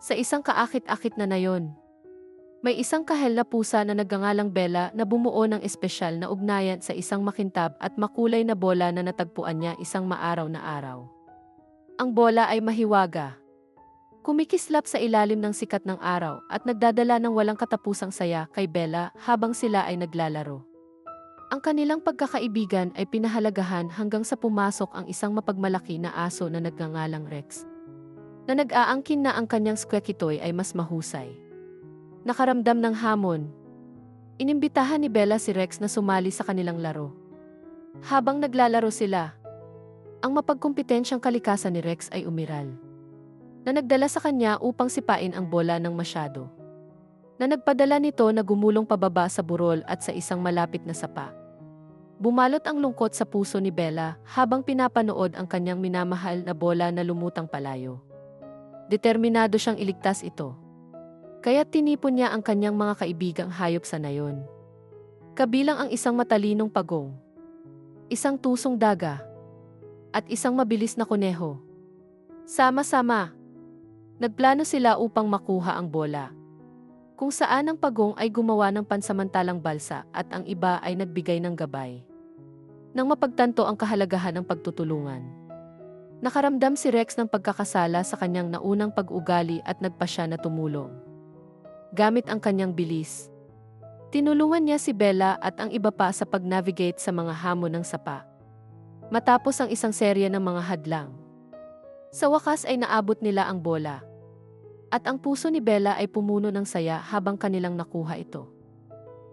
Sa isang kaakit-akit na nayon, may isang kahel na pusa na nagngangalang Bella na bumuo ng espesyal na ugnayan sa isang makintab at makulay na bola na natagpuan niya isang maaraw na araw. Ang bola ay mahiwaga. Kumikislap sa ilalim ng sikat ng araw at nagdadala ng walang katapusang saya kay Bella habang sila ay naglalaro. Ang kanilang pagkakaibigan ay pinahalagahan hanggang sa pumasok ang isang mapagmalaki na aso na nagngangalang Rex. Na nag-aangkin na ang kanyang squeaky toy ay mas mahusay. Nakaramdam ng hamon. Inimbitahan ni Bella si Rex na sumali sa kanilang laro. Habang naglalaro sila, ang mapagkumpetensyang kalikasan ni Rex ay umiral. Na nagdala sa kanya upang sipain ang bola ng masyado. Na nagpadala nito na gumulong pababa sa burol at sa isang malapit na sapa. Bumalot ang lungkot sa puso ni Bella habang pinapanood ang kanyang minamahal na bola na lumutang palayo. Determinado siyang iligtas ito. Kaya tinipon niya ang kanyang mga kaibigang hayop sa nayon. Kabilang ang isang matalinong pagong, isang tusong daga, at isang mabilis na kuneho. Sama-sama, nagplano sila upang makuha ang bola. Kung saan ang pagong ay gumawa ng pansamantalang balsa at ang iba ay nagbigay ng gabay. Nang mapagtanto ang kahalagahan ng pagtutulungan. Nakaramdam si Rex ng pagkakasala sa kanyang naunang pag-ugali at nagpasya na tumulong gamit ang kanyang bilis. Tinulungan niya si Bella at ang iba pa sa pag-navigate sa mga hamon ng sapa. Matapos ang isang serya ng mga hadlang. Sa wakas ay naabot nila ang bola. At ang puso ni Bella ay pumuno ng saya habang kanilang nakuha ito.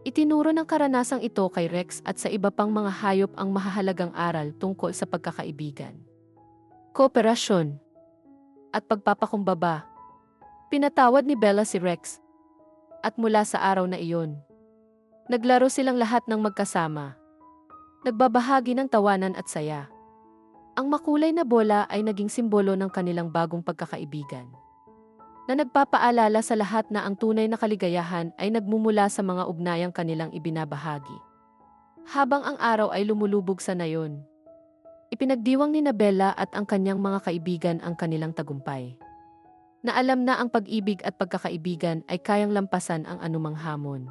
Itinuro ng karanasang ito kay Rex at sa iba pang mga hayop ang mahahalagang aral tungkol sa pagkakaibigan. Kooperasyon at pagpapakumbaba. Pinatawad ni Bella si Rex at mula sa araw na iyon. Naglaro silang lahat ng magkasama. Nagbabahagi ng tawanan at saya. Ang makulay na bola ay naging simbolo ng kanilang bagong pagkakaibigan. Na nagpapaalala sa lahat na ang tunay na kaligayahan ay nagmumula sa mga ugnayang kanilang ibinabahagi. Habang ang araw ay lumulubog sa nayon, ipinagdiwang ni Nabella at ang kanyang mga kaibigan ang kanilang tagumpay na alam na ang pag-ibig at pagkakaibigan ay kayang lampasan ang anumang hamon.